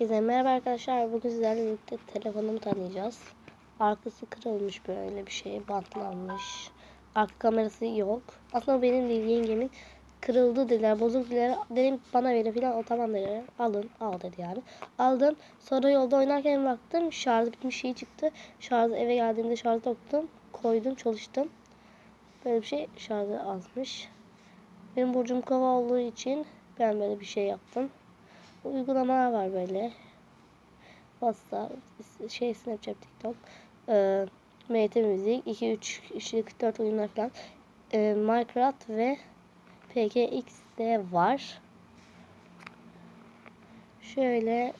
Herkese merhaba arkadaşlar. Bugün sizlerle birlikte telefonumu tanıyacağız. Arkası kırılmış böyle bir şey. Bantlanmış. Arka kamerası yok. Aslında benim değil yengemin kırıldı dediler. Bozuk dediler. Dedim bana verin filan. O tamam dedi. Alın. Al dedi yani. Aldım. Sonra yolda oynarken baktım. Şarj bitmiş şey çıktı. Şarjı eve geldiğimde şarjı taktım. Koydum çalıştım. Böyle bir şey şarjı azmış. Benim burcum kova olduğu için ben böyle bir şey yaptım. Uygulamalar var böyle. WhatsApp, şey Snapchat, TikTok, e, MT Müzik, 2, 3, 3, 4 oyunlar falan. E, Minecraft ve PKX de var. Şöyle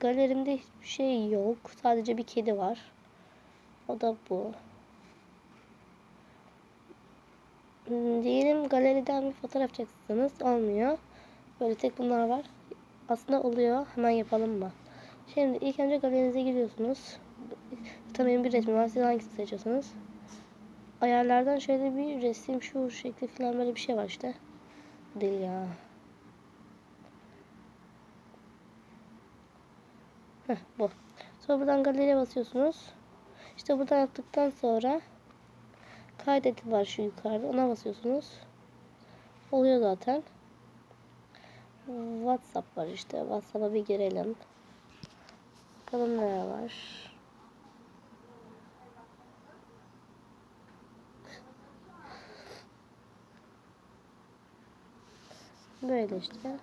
galerimde hiçbir şey yok. Sadece bir kedi var. O da bu. Hmm, Diyelim galeriden bir fotoğraf çekeceksiniz. Olmuyor. Böyle tek bunlar var. Aslında oluyor. Hemen yapalım mı? Şimdi ilk önce galerinize giriyorsunuz. Tabii bir resmi var. Siz hangisini seçiyorsunuz? Ayarlardan şöyle bir resim şu şekli falan böyle bir şey var işte. Değil ya. Heh, bu. Sonra buradan galeriye basıyorsunuz. İşte buradan yaptıktan sonra kaydet var şu yukarıda. Ona basıyorsunuz. Oluyor zaten. WhatsApp var işte. WhatsApp'a bir girelim. Bakalım neler var. Böyle işte.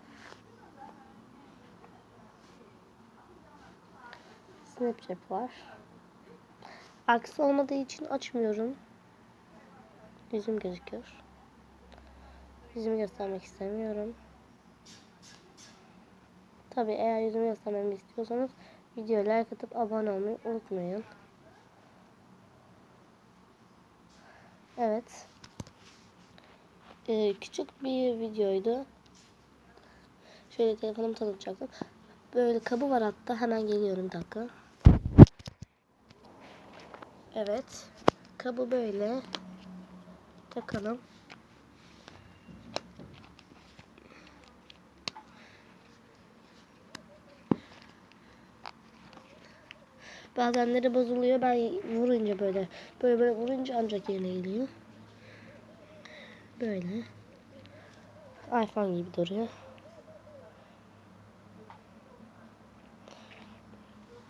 Snapchat var. Aksi olmadığı için açmıyorum. Yüzüm gözüküyor. Yüzümü göstermek istemiyorum. Tabi eğer yüzümü göstermemi istiyorsanız videoya like atıp abone olmayı unutmayın. Evet. Ee, küçük bir videoydu. Şöyle telefonumu tanıtacaktım. Böyle kabı var hatta. Hemen geliyorum bir dakika. Evet. Kabı böyle. Takalım. Bazenleri bozuluyor. Ben vurunca böyle. Böyle böyle vurunca ancak yerine geliyor. Böyle. iPhone gibi duruyor.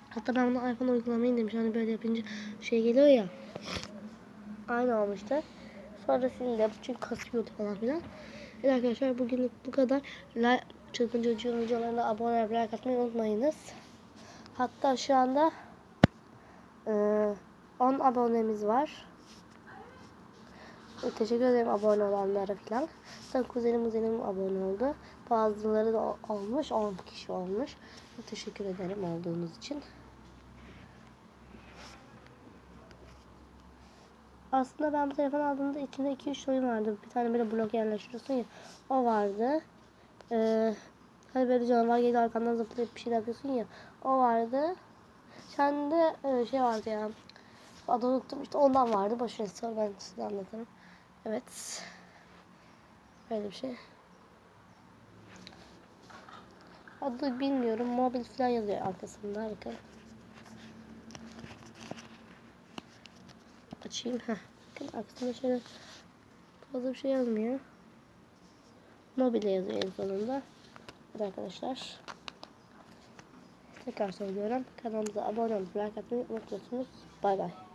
Hatta ben bunu iPhone uygulamayı demiş. Hani böyle yapınca şey geliyor ya. Aynı olmuştu. Sonra sildim. Çünkü kasıyordu falan filan. Evet arkadaşlar bugünlük bu kadar. Like, çılgınca videolarına abone olmayı, like atmayı unutmayınız. Hatta şu anda ee, 10 abonemiz var. Teşekkür ederim abone olanlara falan. Tabii kuzenim kuzenim abone oldu. Bazıları da olmuş. 10 kişi olmuş. Teşekkür ederim olduğunuz için. Aslında ben bu telefon aldığımda içinde 2-3 oyun vardı. Bir tane böyle blok yerleştiriyorsun ya. O vardı. Ee, hani böyle canavar geliyor arkandan zıplayıp bir şey yapıyorsun ya. O vardı. Kendi e, şey vardı ya. Adını unuttum işte ondan vardı. Boşver sonra ben size anlatırım. Evet. Böyle bir şey. Adı bilmiyorum. Mobil falan yazıyor arkasında. Bakın. Açayım. Heh. Bakın arkasında şöyle fazla bir şey yazmıyor. Mobil yazıyor en sonunda. Evet arkadaşlar. Tekrar söylüyorum. Kanalımıza abone olup like atmayı unutmuyorsunuz. Bay bay.